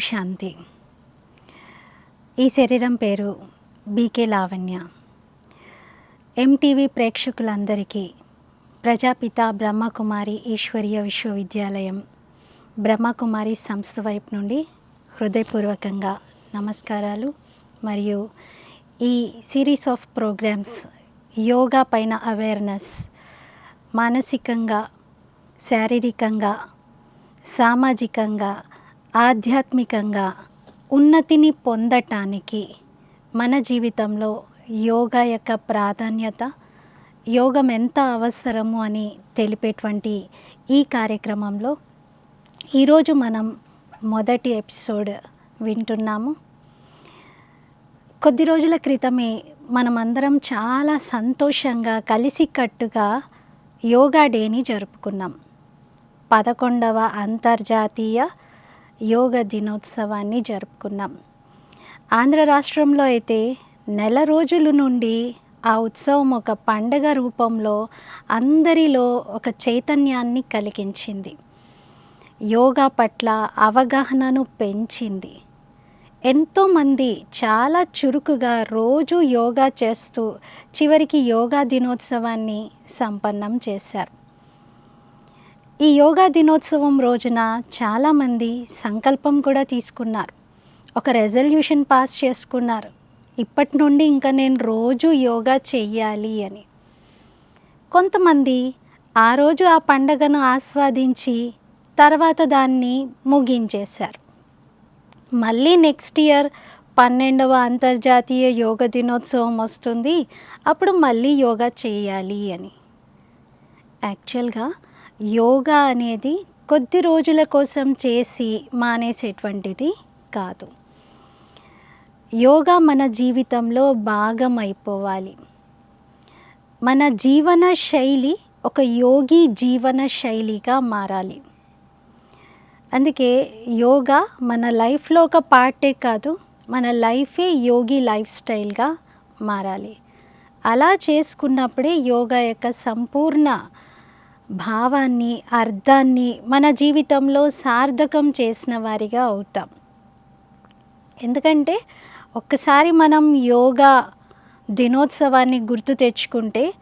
శాంతి. ఈ శరీరం పేరు బీకే లావణ్య. ఎంటీవీ ప్రేక్షకులందరికీ ప్రజాపిత బ్రహ్మకుమారి ఈశ్వరీయ విశ్వవిద్యాలయం బ్రహ్మకుమారి సంస్థ వైపు నుండి హృదయపూర్వకంగా నమస్కారాలు. మరియు ఈ సిరీస్ ఆఫ్ ప్రోగ్రామ్స్ యోగా పైన అవేర్నెస్ మానసికంగా శారీరకంగా సామాజికంగా ఆధ్యాత్మికంగా ఉన్నతిని పొందటానికి మన జీవితంలో యోగా యొక్క ప్రాధాన్యత యోగం ఎంత అవసరము అని తెలిపేటువంటి ఈ కార్యక్రమంలో ఈరోజు మనం మొదటి ఎపిసోడ్ వింటున్నాము. కొద్ది రోజుల క్రితమే మనమందరం చాలా సంతోషంగా కలిసికట్టుగా యోగా డేని జరుపుకున్నాం. పదకొండవ అంతర్జాతీయ యోగ దినోత్సవాన్ని జరుపుకున్నాం. ఆంధ్ర రాష్ట్రంలో అయితే నెల రోజుల నుండి ఆ ఉత్సవం ఒక పండగ రూపంలో అందరిలో ఒక చైతన్యాన్ని కలిగించింది. యోగా పట్ల అవగాహనను పెంచింది. ఎంతోమంది చాలా చురుకుగా రోజు యోగా చేస్తూ చివరికి యోగా దినోత్సవాన్ని సంపన్నం చేశారు. ఈ యోగా దినోత్సవం రోజున చాలామంది సంకల్పం కూడా తీసుకున్నారు. ఒక రెజల్యూషన్ పాస్ చేసుకున్నారు. ఇప్పటి నుండి ఇంకా నేను రోజు యోగా చెయ్యాలి అని. కొంతమంది ఆ రోజు ఆ పండగను ఆస్వాదించి తర్వాత దాన్ని ముగించేశారు. మళ్ళీ నెక్స్ట్ ఇయర్ పన్నెండవ అంతర్జాతీయ యోగ దినోత్సవం వస్తుంది. అప్పుడు మళ్ళీ యోగా చేయాలి అని. యాక్చువల్గా యోగా అనేది కొద్ది రోజుల కోసం చేసి మానేసేటువంటిది కాదు. యోగా మన జీవితంలో భాగం అయిపోవాలి మన జీవన శైలి ఒక యోగి జీవన శైలిగా మారాలి. అందుకే యోగా మన లైఫ్లో ఒక పార్టే కాదు మన లైఫే యోగి లైఫ్ స్టైల్గా మారాలి. అలా చేసుకున్నప్పుడే యోగా యొక్క సంపూర్ణ భావాన్ని అర్థాన్ని మన జీవితంలో సార్థకం చేసిన వారిగా అవుతాం. ఎందుకంటే ఒక్కసారి మనం యోగా దినోత్సవాన్ని గుర్తు తెచ్చుకుంటే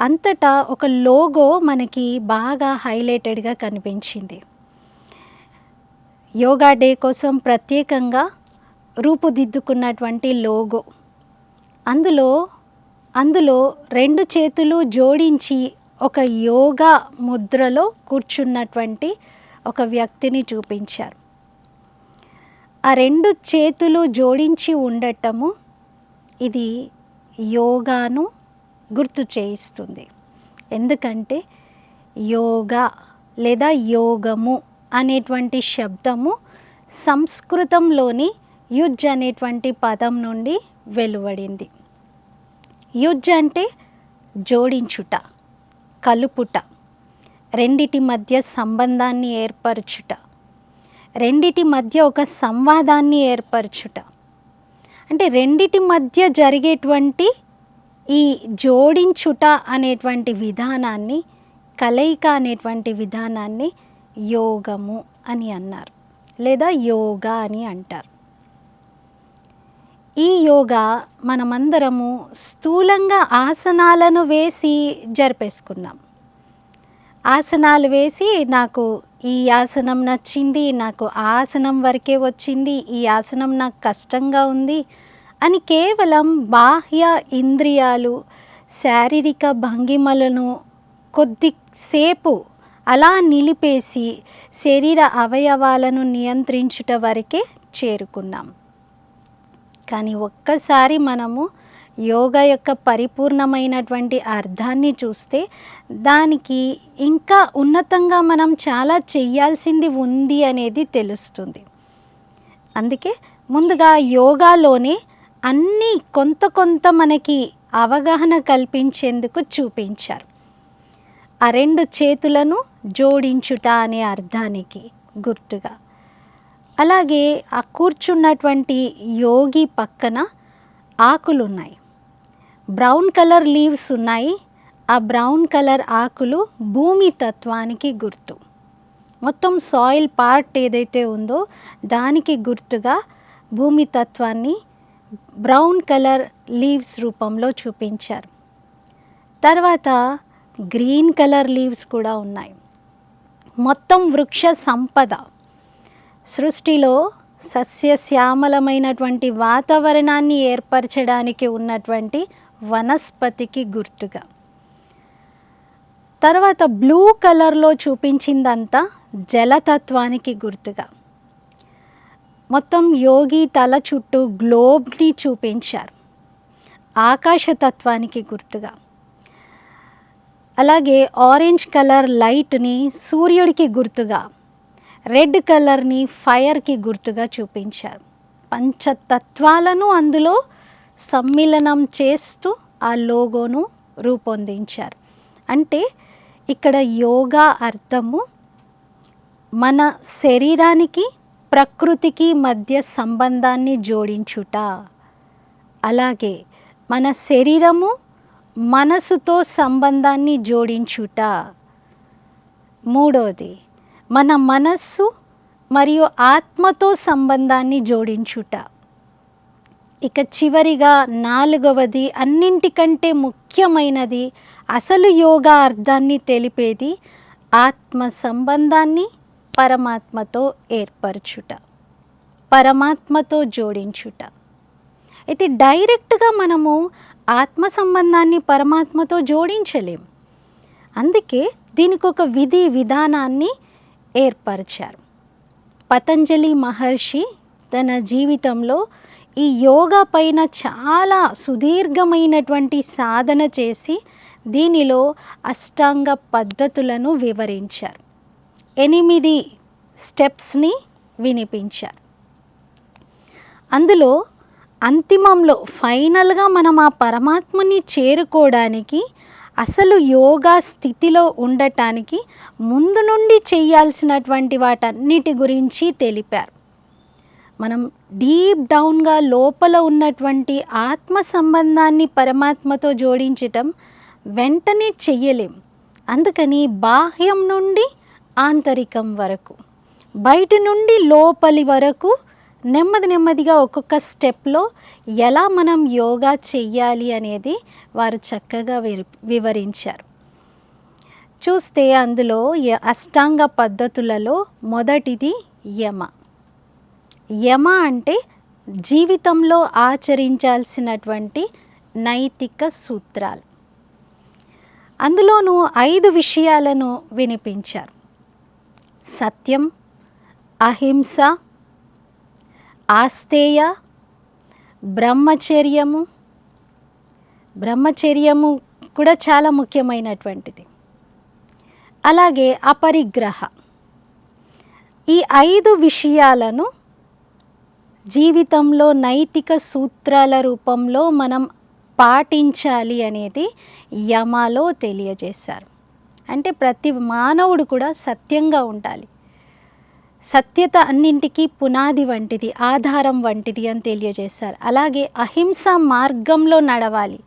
అంతటా ఒక లోగో మనకి బాగా హైలైటెడ్గా కనిపించింది. యోగా డే కోసం ప్రత్యేకంగా రూపుదిద్దుకున్నటువంటి లోగో. అందులో అందులో రెండు చేతులు జోడించి ఒక యోగా ముద్రలో కూర్చున్నటువంటి ఒక వ్యక్తిని చూపించారు. ఆ రెండు చేతులు జోడించి ఉండటము ఇది యోగాను గుర్తు చేయిస్తుంది. ఎందుకంటే యోగా లేదా యోగము అనేటువంటి శబ్దము సంస్కృతంలోని యుజ్ అనేటువంటి పదం నుండి వెలువడింది. యుజ్ అంటే జోడించుట. కలుపుట. రెండిటి మధ్య సంబంధాన్ని ఏర్పరచుట. రెండిటి మధ్య ఒక సంవాదాన్ని ఏర్పరచుట. అంటే రెండిటి మధ్య జరిగేటువంటి ఈ జోడించుట అనేటువంటి విధానాన్ని కలయిక అనేటువంటి విధానాన్ని యోగము అని అన్నారు. లేదా యోగా అని అంటారు. ఈ యోగా మనమందరము స్థూలంగా ఆసనాలను వేసి జరిపేసుకున్నాం. ఆసనాలు వేసి నాకు ఈ ఆసనం నచ్చింది నాకు ఆసనం వరకే వచ్చింది ఈ ఆసనం నాకు కష్టంగా ఉంది అని కేవలం బాహ్య ఇంద్రియాలు శారీరక భంగిమలను కొద్దిసేపు అలా నిలిపేసి శరీర అవయవాలను నియంత్రించుట వరకే చేరుకున్నాం. కానీ ఒక్కసారి మనము యోగా యొక్క పరిపూర్ణమైనటువంటి అర్థాన్ని చూస్తే దానికి ఇంకా ఉన్నతంగా మనం చాలా చేయాల్సింది ఉంది అనేది తెలుస్తుంది. అందుకే ముందుగా యోగాలోనే అన్నీ కొంత కొంత మనకి అవగాహన కల్పించేందుకు చూపించారు. ఆ రెండు చేతులను జోడించుట అనే అర్థానికి గుర్తుగా. అలాగే ఆ కూర్చున్నటువంటి యోగి పక్కన ఆకులు ఉన్నాయి బ్రౌన్ కలర్ లీవ్స్ ఉన్నాయి. ఆ బ్రౌన్ కలర్ ఆకులు భూమి తత్వానికి గుర్తు. మొత్తం సాయిల్ పార్ట్ ఏదైతే ఉందో దానికి గుర్తుగా భూమి తత్వాన్ని బ్రౌన్ కలర్ లీవ్స్ రూపంలో చూపించారు. తర్వాత గ్రీన్ కలర్ లీవ్స్ కూడా ఉన్నాయి. మొత్తం వృక్ష సంపద సృష్టిలో సస్యశ్యామలమైనటువంటి వాతావరణాన్ని ఏర్పరచడానికి ఉన్నటువంటి వనస్పతికి గుర్తుగా. తర్వాత బ్లూ కలర్లో చూపించిందంతా జలతత్వానికి గుర్తుగా. మొత్తం యోగి తల చుట్టూ గ్లోబ్ని చూపించారు. ఆకాశతత్వానికి గుర్తుగా. అలాగే ఆరెంజ్ కలర్ లైట్ని సూర్యుడికి గుర్తుగా. రెడ్ కలర్ని ఫైర్కి గుర్తుగా చూపించారు. పంచతత్వాలను అందులో సమ్మిళనం చేస్తూ ఆ లోగోను రూపొందించారు. అంటే ఇక్కడ యోగా అర్థము మన శరీరానికి ప్రకృతికి మధ్య సంబంధాన్ని జోడించుట. అలాగే మన శరీరము మనసుతో సంబంధాన్ని జోడించుట. మూడవది మన మనస్సు మరియు ఆత్మతో సంబంధాన్ని జోడించుట. ఇక చివరిగా నాలుగవది అన్నింటికంటే ముఖ్యమైనది అసలు యోగా అర్థాన్ని తెలిపేది ఆత్మ సంబంధాన్ని పరమాత్మతో ఏర్పరచుట పరమాత్మతో జోడించుట. అయితే డైరెక్ట్గా మనము ఆత్మ సంబంధాన్ని పరమాత్మతో జోడించలేం. అందుకే దీనికి ఒక విధి విధానాన్ని ఏర్పరిచారు. పతంజలి మహర్షి తన జీవితంలో ఈ యోగా పైన చాలా సుదీర్ఘమైనటువంటి సాధన చేసి దీనిలో అష్టాంగ పద్ధతులను వివరించారు. ఎనిమిది స్టెప్స్ని వినిపించారు. అందులో అంతిమంలో ఫైనల్గా మనం ఆ పరమాత్మని చేరుకోవడానికి అసలు యోగా స్థితిలో ఉండటానికి ముందు నుండి చేయాల్సినటువంటి వాటన్నిటి గురించి తెలిపారు. మనం డీప్ డౌన్గా లోపల ఉన్నటువంటి ఆత్మ సంబంధాన్ని పరమాత్మతో జోడించటం వెంటనే చెయ్యలేం. అందుకని బాహ్యం నుండి ఆంతరికం వరకు బయట నుండి లోపలి వరకు నెమ్మది నెమ్మదిగా ఒక్కొక్క స్టెప్లో ఎలా మనం యోగా చెయ్యాలి అనేది వారు చక్కగా వివరించారు. చూస్తే అందులో అష్టాంగ పద్ధతులలో మొదటిది యమ. యమ అంటే జీవితంలో ఆచరించాల్సినటువంటి నైతిక సూత్రాలు. అందులోనూ ఐదు విషయాలను వినిపించారు. సత్యం అహింస ఆస్తేయ బ్రహ్మచర్యము. బ్రహ్మచర్యము కూడా చాలా ముఖ్యమైనటువంటిది. అలాగే అపరిగ్రహ. ఈ ఐదు విషయాలను జీవితంలో నైతిక సూత్రాల రూపంలో మనం పాటించాలి అనేది యమాలో తెలియజేశారు. అంటే ప్రతి మానవుడు కూడా సత్యంగా ఉండాలి. సత్యత అన్నింటికీ పునాది వంటిది ఆధారం వంటిది అని తెలియజేశారు. అలాగే అహింస మార్గంలో నడవాలి.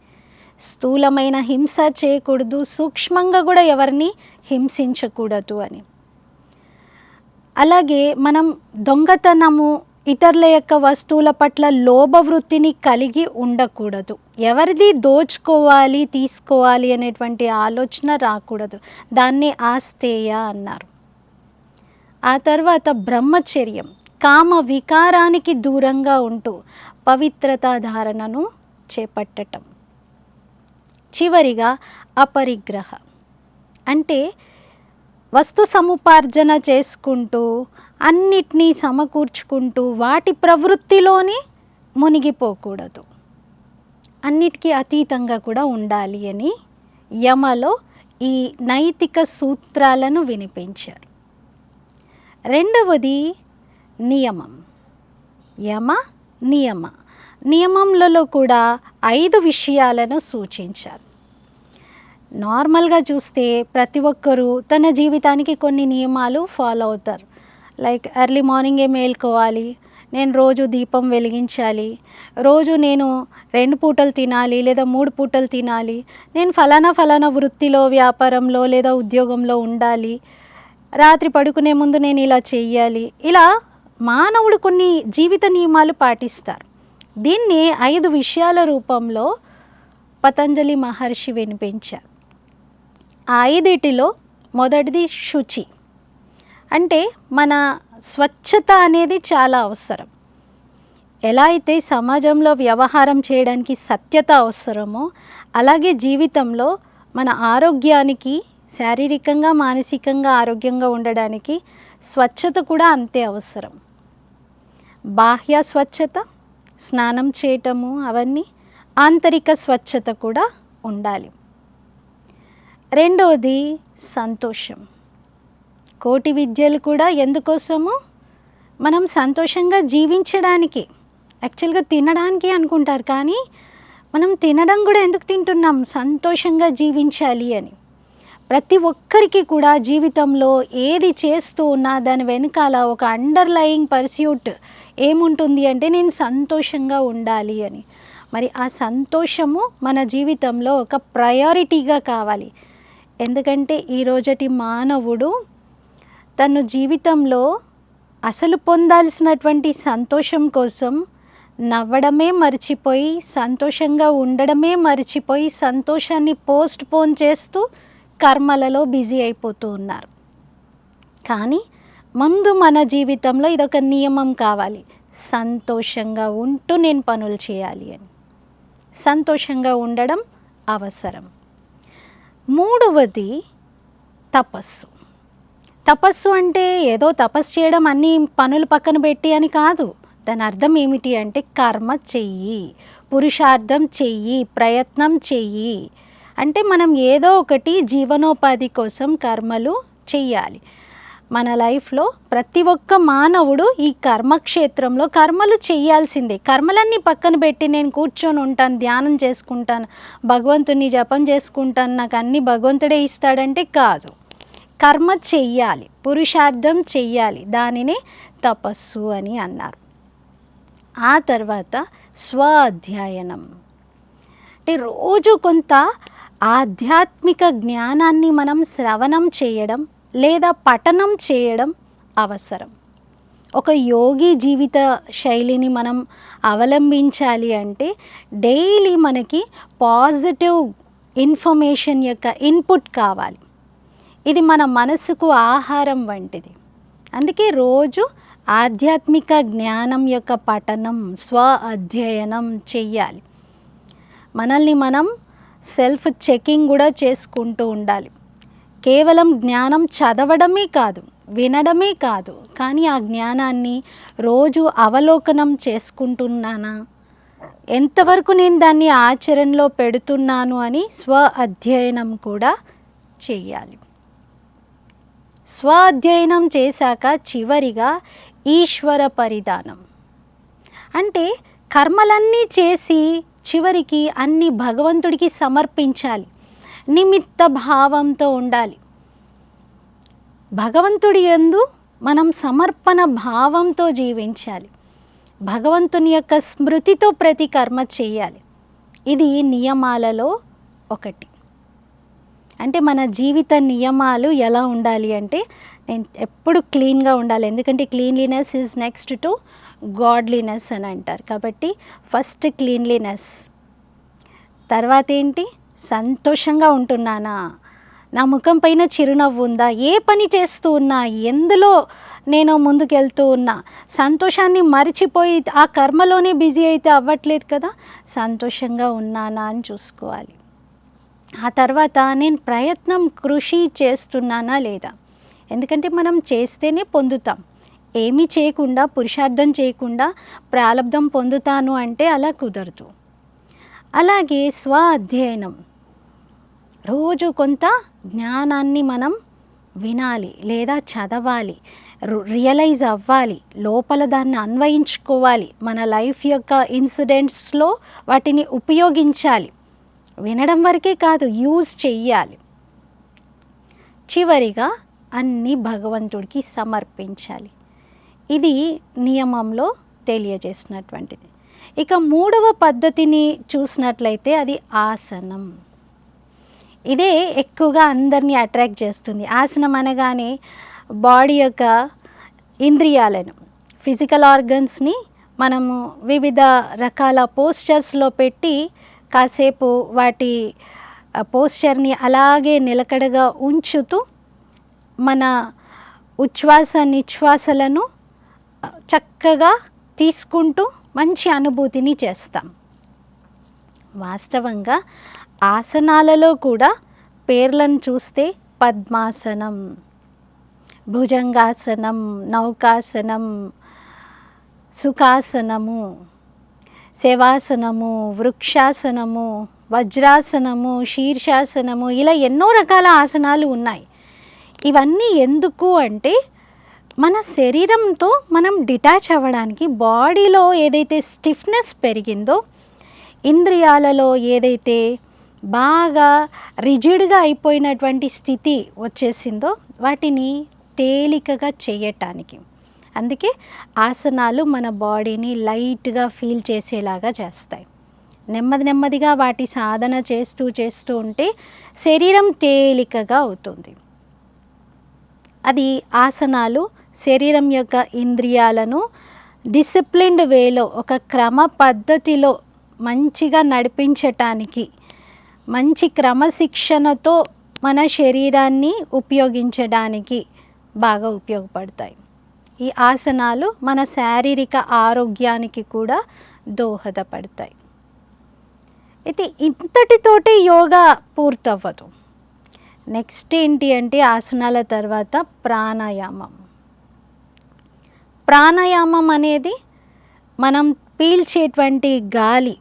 స్థూలమైన హింస చేయకూడదు సూక్ష్మంగా కూడా ఎవరిని హింసించకూడదు అని. అలాగే మనం దొంగతనము ఇతరుల యొక్క వస్తువుల పట్ల లోభవృత్తిని కలిగి ఉండకూడదు. ఎవరిది దోచుకోవాలి తీసుకోవాలి అనేటువంటి ఆలోచన రాకూడదు. దాన్ని ఆస్తేయ అన్నారు. ఆ తర్వాత బ్రహ్మచర్యం కామ వికారానికి దూరంగా ఉంటూ పవిత్రతా ధారణను చేపట్టటం. చివరిగా అపరిగ్రహ. అంటే వస్తు సముపార్జన చేసుకుంటూ అన్నిటినీ సమకూర్చుకుంటూ వాటి ప్రవృత్తిలోనే మునిగిపోకూడదు. అన్నిటికీ అతీతంగా కూడా ఉండాలి అని యమలో ఈ నైతిక సూత్రాలను వినిపించారు. రెండవది నియమం. యమ నియమ. నియమంలలో కూడా ఐదు విషయాలను సూచించారు. నార్మల్గా చూస్తే ప్రతి ఒక్కరూ తన జీవితానికి కొన్ని నియమాలు ఫాలో అవుతారు. లైక్ ఎర్లీ మార్నింగే మేల్కోవాలి నేను రోజు దీపం వెలిగించాలి రోజు నేను రెండు పూటలు తినాలి లేదా మూడు పూటలు తినాలి నేను ఫలానా ఫలానా వృత్తిలో వ్యాపారంలో లేదా ఉద్యోగంలో ఉండాలి రాత్రి పడుకునే ముందు నేను ఇలా చెయ్యాలి. ఇలా మానవుడు కొన్ని జీవిత నియమాలు పాటిస్తారు. దీన్ని ఐదు విషయాల రూపంలో పతంజలి మహర్షి వినిపించారు. ఆ ఐదిటిలో మొదటిది శుచి. అంటే మన స్వచ్ఛత అనేది చాలా అవసరం. ఎలా అయితే సమాజంలో వ్యవహారం చేయడానికి సత్యత అవసరమో అలాగే జీవితంలో మన ఆరోగ్యానికి శారీరకంగా మానసికంగా ఆరోగ్యంగా ఉండడానికి స్వచ్ఛత కూడా అంతే అవసరం. బాహ్య స్వచ్ఛత స్నానం చేయటము అవన్నీ ఆంతరిక స్వచ్ఛత కూడా ఉండాలి. రెండవది సంతోషం. కోటి విద్యలు కూడా ఎందుకోసము? మనం సంతోషంగా జీవించడానికి యాక్చువల్గా తినడానికి అనుకుంటారు కానీ మనం తినడం కూడా ఎందుకు తింటున్నాం? సంతోషంగా జీవించాలి అని. ప్రతి ఒక్కరికి కూడా జీవితంలో ఏది చేస్తూ ఉన్నా దాని వెనకాల ఒక అండర్లయింగ్ పర్స్యూట్ ఏముంటుంది అంటే నేను సంతోషంగా ఉండాలి అని. మరి ఆ సంతోషము మన జీవితంలో ఒక ప్రయారిటీగా కావాలి. ఎందుకంటే ఈ రోజటి మానవుడు తను జీవితంలో అసలు పొందాల్సినటువంటి సంతోషం కోసం నవ్వడమే మర్చిపోయి సంతోషంగా ఉండడమే మర్చిపోయి సంతోషాన్ని పోస్ట్ పోన్ చేస్తూ కర్మలలో బిజీ అయిపోతూ ఉన్నారు. కానీ ముందు మన జీవితంలో ఇదొక నియమం కావాలి. సంతోషంగా ఉంటూ నేను పనులు చేయాలి అని. సంతోషంగా ఉండడం అవసరం. మూడవది తపస్సు. తపస్సు అంటే ఏదో తపస్సు చేయడం అన్ని పనులు పక్కన పెట్టి అని కాదు. దాని అర్థం ఏమిటి అంటే కర్మ చెయ్యి పురుషార్థం చెయ్యి ప్రయత్నం చెయ్యి. అంటే మనం ఏదో ఒకటి జీవనోపాధి కోసం కర్మలు చెయ్యాలి. మన లైఫ్లో ప్రతి ఒక్క మానవుడు ఈ కర్మక్షేత్రంలో కర్మలు చేయాల్సిందే కర్మలన్నీ పక్కన పెట్టి నేను కూర్చొని ఉంటాను ధ్యానం చేసుకుంటాను భగవంతుని జపం చేసుకుంటాను నాకు అన్ని భగవంతుడే ఇస్తాడంటే కాదు. కర్మ చెయ్యాలి పురుషార్థం చెయ్యాలి దానినే తపస్సు అని అన్నారు. ఆ తర్వాత స్వ అధ్యయనం అంటే రోజు కొంత ఆధ్యాత్మిక జ్ఞానాన్ని మనం శ్రవణం చేయడం లేదా పఠనం చేయడం అవసరం. ఒక యోగి జీవిత శైలిని మనం అవలంబించాలి అంటే డైలీ మనకి పాజిటివ్ ఇన్ఫర్మేషన్ యొక్క ఇన్పుట్ కావాలి. ఇది మన మనసుకు ఆహారం వంటిది. అందుకే రోజు ఆధ్యాత్మిక జ్ఞానం యొక్క పఠనం స్వ అధ్యయనం చెయ్యాలి. మనల్ని మనం సెల్ఫ్ చెకింగ్ కూడా చేసుకుంటూ ఉండాలి. కేవలం జ్ఞానం చదవడమే కాదు వినడమే కాదు. కానీ ఆ జ్ఞానాన్ని రోజు అవలోకనం చేసుకుంటున్నానా? ఎంతవరకు నేను దాన్ని ఆచరణలో పెడుతున్నాను అని స్వ అధ్యయనం కూడా చేయాలి స్వ అధ్యయనం చేశాక చివరిగా ఈశ్వర పరిధానం. అంటే కర్మలన్నీ చేసి చివరికి అన్ని భగవంతుడికి సమర్పించాలి. నిమిత్త భావంతో ఉండాలి. భగవంతుడి యందు మనం సమర్పణ భావంతో జీవించాలి. భగవంతుని యొక్క స్మృతితో ప్రతి కర్మ చేయాలి. ఇది నియమాలలో ఒకటి. అంటే మన జీవిత నియమాలు ఎలా ఉండాలి అంటే నేను ఎప్పుడు క్లీన్గా ఉండాలి. ఎందుకంటే cleanliness is next to godliness అని అంటారు. కాబట్టి ఫస్ట్ క్లీన్లీనెస్ తర్వాత ఏంటి? సంతోషంగా ఉంటున్నానా? నా ముఖం పైన చిరునవ్వు ఉందా? ఏ పని చేస్తూ ఉన్నా? ఎందులో నేను ముందుకెళ్తూ ఉన్నా? సంతోషాన్ని మరిచిపోయి ఆ కర్మలోనే బిజీ అయితే అవ్వట్లేదు కదా? సంతోషంగా ఉన్నానా అని చూసుకోవాలి. ఆ తర్వాత నేను ప్రయత్నం కృషి చేస్తున్నానా లేదా? ఎందుకంటే మనం చేస్తేనే పొందుతాం. ఏమీ చేయకుండా పురుషార్థం చేయకుండా ప్రారంధం పొందుతాను అంటే అలా కుదరదు. అలాగే స్వ అధ్యయనం రోజు కొంత జ్ఞానాన్ని మనం వినాలి లేదా చదవాలి రు- రియలైజ్ అవ్వాలి లోపల దాన్ని అన్వయించుకోవాలి మన లైఫ్ యొక్క ఇన్సిడెంట్స్లో వాటిని ఉపయోగించాలి. వినడం వరకే కాదు యూజ్ చెయ్యాలి. చివరిగా అన్ని భగవంతుడికి సమర్పించాలి. ఇది నియమంలో తెలియజేసినటువంటిది. ఇక మూడవ పద్ధతిని చూసినట్లయితే అది ఆసనం. ఇదే ఎక్కువగా అందరినీ అట్రాక్ట్ చేస్తుంది. ఆసనం అనగానే బాడీ యొక్క ఇంద్రియాలను ఫిజికల్ ఆర్గన్స్ని మనము వివిధ రకాల పోస్చర్స్లో పెట్టి కాసేపు వాటి పోస్చర్ని అలాగే నిలకడగా ఉంచుతూ మన ఉచ్ఛ్వాస నిశ్వాసలను చక్కగా తీసుకుంటూ మంచి అనుభూతిని చేస్తాం. వాస్తవంగా ఆసనాలలో కూడా పేర్లను చూస్తే పద్మాసనం భుజంగాసనం నౌకాసనం సుఖాసనము శవాసనము వృక్షాసనము వజ్రాసనము శీర్షాసనము ఇలా ఎన్నో రకాల ఆసనాలు ఉన్నాయి. ఇవన్నీ ఎందుకు అంటే మన శరీరంతో మనం డిటాచ్ అవ్వడానికి బాడీలో ఏదైతే స్టిఫ్నెస్ పెరిగిందో ఇంద్రియాలలో ఏదైతే బాగా రిజిడ్గా అయిపోయినటువంటి స్థితి వచ్చేసిందో వాటిని తేలికగా చేయటానికి. అందుకే ఆసనాలు మన బాడీని లైట్గా ఫీల్ చేసేలాగా చేస్తాయి. నెమ్మది నెమ్మదిగా వాటి సాధన చేస్తూ చేస్తూ ఉంటే శరీరం తేలికగా అవుతుంది. అది ఆసనాలు శరీరం యొక్క ఇంద్రియాలను డిసిప్లిన్డ్ వేలో ఒక క్రమ పద్ధతిలో మంచిగా నడిపించటానికి మంచి క్రమశిక్షణతో మన శరీరాన్ని ఉపయోగించడానికి బాగా ఉపయోగపడతాయి. ఈ ఆసనాలు మన శారీరక ఆరోగ్యానికి కూడా దోహదపడతాయి. అయితే ఇంతటితోటి యోగా పూర్తవ్వదు. నెక్స్ట్ ఏంటి అంటే ఆసనాల తర్వాత ప్రాణాయామం. ప్రాణాయామం అనేది మనం పీల్చేటువంటి గాలి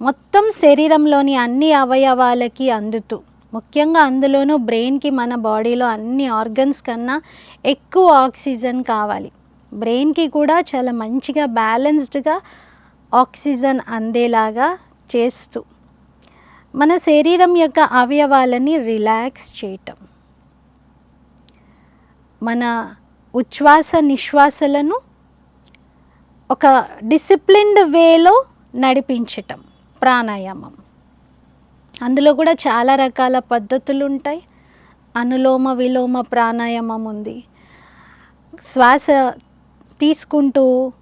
మొత్తం శరీరంలోని అన్ని అవయవాలకి అందుతూ ముఖ్యంగా అందులోనూ బ్రెయిన్కి మన బాడీలో అన్ని ఆర్గన్స్ కన్నా ఎక్కువ ఆక్సిజన్ కావాలి. బ్రెయిన్కి కూడా చాలా మంచిగా బ్యాలెన్స్డ్గా ఆక్సిజన్ అందేలాగా చేస్తూ మన శరీరం యొక్క అవయవాలని రిలాక్స్ చేయటం. మన ఉచ్ఛ్వాస నిశ్వాసలను ఒక డిసిప్లిన్డ్ వేలో నడిపించటం ప్రాణాయామం. అందులో కూడా చాలా రకాల పద్ధతులు ఉంటాయి అనులోమ విలోమ ప్రాణాయామం ఉంది. శ్వాస తీసుకుంటూ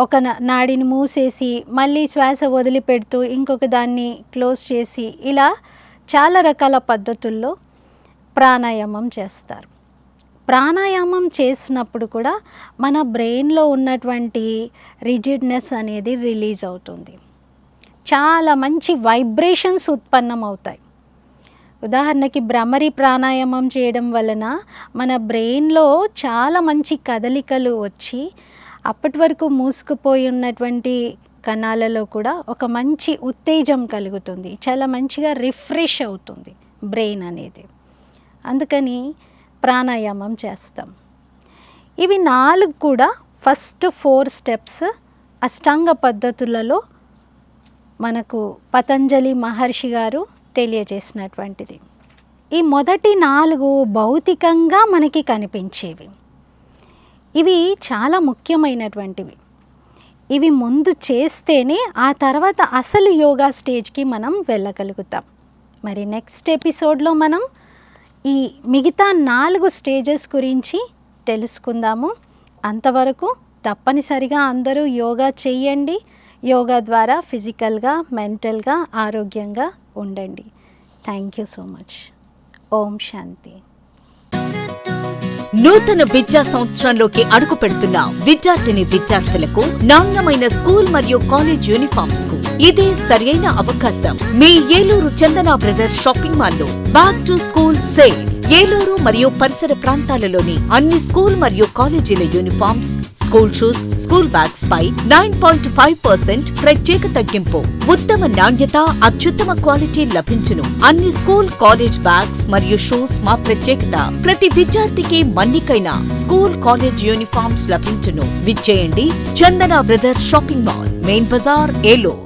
ఒక నా- నాడిని మూసేసి మళ్ళీ శ్వాస వదిలిపెడుతూ ఇంకొక దాన్ని క్లోజ్ చేసి ఇలా చాలా రకాల పద్ధతుల్లో ప్రాణాయామం చేస్తారు. ప్రాణాయామం చేసినప్పుడు కూడా మన బ్రెయిన్లో ఉన్నటువంటి రిజిడ్నెస్ అనేది రిలీజ్ అవుతుంది. చాలా మంచి వైబ్రేషన్స్ ఉత్పన్నం అవుతాయి ఉదాహరణకి భ్రమరి ప్రాణాయామం చేయడం వలన మన బ్రెయిన్లో చాలా మంచి కదలికలు వచ్చి అప్పటి వరకు మూసుకుపోయి ఉన్నటువంటి కణాలలో కూడా ఒక మంచి ఉత్తేజం కలుగుతుంది. చాలా మంచిగా రిఫ్రెష్ అవుతుంది బ్రెయిన్ అనేది. అందుకని ప్రాణాయామం చేస్తాం. ఇవి నాలుగు కూడా ఫస్ట్ ఫోర్ స్టెప్స్ అష్టాంగ పద్ధతులలో మనకు పతంజలి మహర్షి గారు తెలియజేసినటువంటిది. ఈ మొదటి నాలుగు భౌతికంగా మనకి కనిపించేవి. ఇవి చాలా ముఖ్యమైనటువంటివి. ఇవి ముందు చేస్తేనే ఆ తర్వాత అసలు యోగా స్టేజ్కి మనం వెళ్ళగలుగుతాం. మరి నెక్స్ట్ ఎపిసోడ్లో మనం ఈ మిగతా నాలుగు స్టేజెస్ గురించి తెలుసుకుందాము. అంతవరకు తప్పనిసరిగా అందరూ యోగా చేయండి. యోగా ద్వారా ఫిజికల్గా మెంటల్గా ఆరోగ్యంగా ఉండండి. Thank you so much. Om Shanti. నూతన విద్యా సంవత్సరంలోకి అడుగు పెడుతున్న విద్యార్థిని విద్యార్థులకు నాణ్యమైన స్కూల్ మరియు కాలేజ్ యూనిఫామ్స్కు ఇదే సరైన అవకాశం. మీ ఏలూరు చందన బ్రదర్స్ షాపింగ్ మాల్లో back to school sale Eluru మరియు పరిసర ప్రాంతాలలోని అన్ని స్కూల్ మరియు కాలేజీల uniforms school shoes school bags పై నైన్ పాయింట్ ఫైవ్ పర్సెంట్ ప్రత్యేక తగ్గింపు. ఉత్తమ నాణ్యత అత్యుత్తమ క్వాలిటీ లభించును. అన్ని స్కూల్ కాలేజ్ బ్యాగ్స్ మరియు షూస్ మా ప్రత్యేకత. ప్రతి విద్యార్థికి మన్నికైన స్కూల్ కాలేజ్ యూనిఫామ్స్ లభించును. విచ్చేయండి Chandana brothers shopping mall main bazaar Eluru.